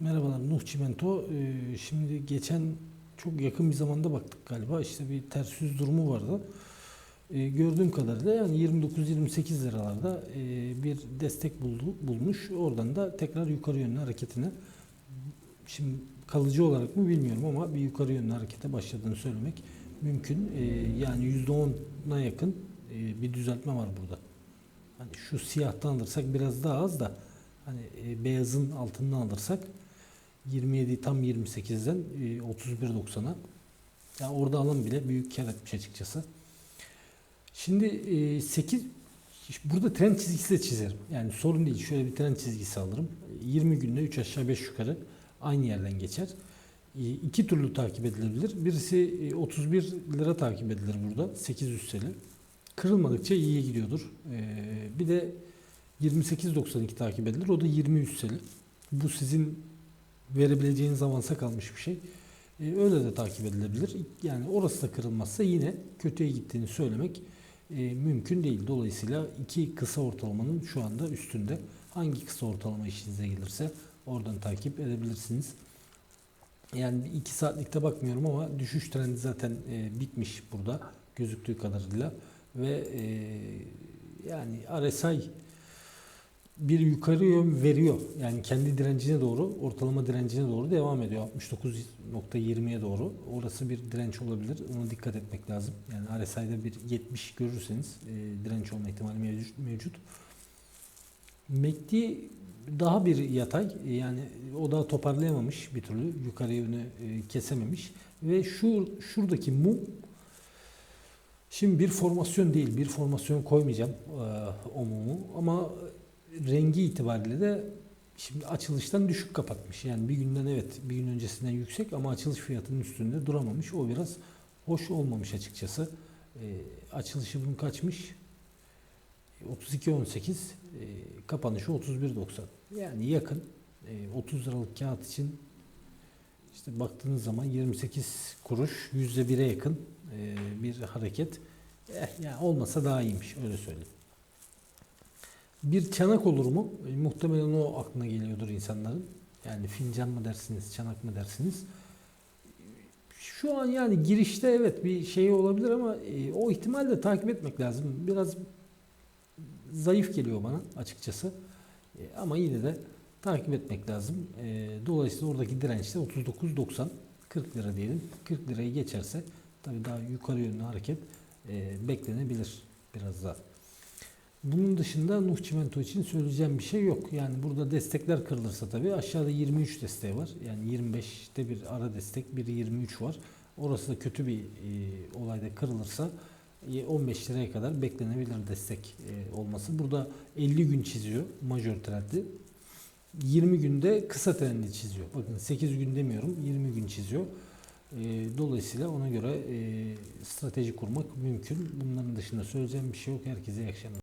Merhabalar Nuh Çimento. Ee, Şimdi geçen çok yakın bir zamanda baktık galiba. İşte bir ters yüz durumu vardı. Ee, Gördüğüm kadarıyla yani 29-28 liralarda e, bir destek buldu, bulmuş. Oradan da tekrar yukarı yönlü hareketine şimdi kalıcı olarak mı bilmiyorum ama bir yukarı yönlü harekete başladığını söylemek mümkün. Ee, Yani %10'a yakın e, bir düzeltme var burada. Hani şu siyahtan alırsak biraz daha az da hani e, beyazın altından alırsak 27 tam 28'den e, 31.90'a yani orada alan bile büyük kar etmiş açıkçası. Şimdi e, 8 burada trend çizgisi de çizerim. Yani sorun değil. Şöyle bir trend çizgisi alırım. 20 günde 3 aşağı 5 yukarı aynı yerden geçer. E, iki türlü takip edilebilir. Birisi e, 31 lira takip edilir burada. 800 TL. Kırılmadıkça iyiye gidiyordur. E, bir de 28.92 takip edilir. O da 20 üsteli. Bu sizin verebileceğiniz avansa kalmış bir şey. E, öyle de takip edilebilir. Yani orası da kırılmazsa yine kötüye gittiğini söylemek e, mümkün değil. Dolayısıyla iki kısa ortalamanın şu anda üstünde. Hangi kısa ortalama işinize gelirse oradan takip edebilirsiniz. Yani iki saatlikte bakmıyorum ama düşüş trendi zaten e, bitmiş burada gözüktüğü kadarıyla ve e, yani RSI bir yukarı yön veriyor. Yani kendi direncine doğru, ortalama direncine doğru devam ediyor. 69.20'ye doğru. Orası bir direnç olabilir. Ona dikkat etmek lazım. Yani RSI'de bir 70 görürseniz e, direnç olma ihtimali mevcut. mevcut. MACD daha bir yatay. Yani o da toparlayamamış bir türlü. Yukarı yönü e, kesememiş. Ve şu şuradaki mum Şimdi bir formasyon değil, bir formasyon koymayacağım e, o mumu ama rengi itibariyle de şimdi açılıştan düşük kapatmış. Yani bir günden evet bir gün öncesinden yüksek ama açılış fiyatının üstünde duramamış. O biraz hoş olmamış açıkçası. E, açılışı bunun kaçmış? 32.18 e, kapanışı 31.90. Yani yakın. E, 30 liralık kağıt için işte baktığınız zaman 28 kuruş %1'e yakın e, bir hareket. Eh, yani olmasa daha iyiymiş öyle söyleyeyim. Bir çanak olur mu? E, muhtemelen o aklına geliyordur insanların. Yani fincan mı dersiniz, çanak mı dersiniz? Şu an yani girişte evet bir şey olabilir ama e, o ihtimal de takip etmek lazım. Biraz zayıf geliyor bana açıkçası. E, ama yine de takip etmek lazım. E, dolayısıyla oradaki direnç de 39.90 40 lira diyelim. 40 lirayı geçerse tabii daha yukarı yönlü hareket e, beklenebilir biraz daha. Bunun dışında Nuh Çimento için söyleyeceğim bir şey yok. Yani burada destekler kırılırsa tabii aşağıda 23 desteği var. Yani 25'te bir ara destek, bir 23 var. Orası da kötü bir e, olayda kırılırsa e, 15 liraya kadar beklenebilir destek e, olması. Burada 50 gün çiziyor majör trendi. 20 günde kısa trendi çiziyor. Bakın 8 gün demiyorum 20 gün çiziyor. E, dolayısıyla ona göre e, strateji kurmak mümkün. Bunların dışında söyleyeceğim bir şey yok. Herkese iyi akşamlar.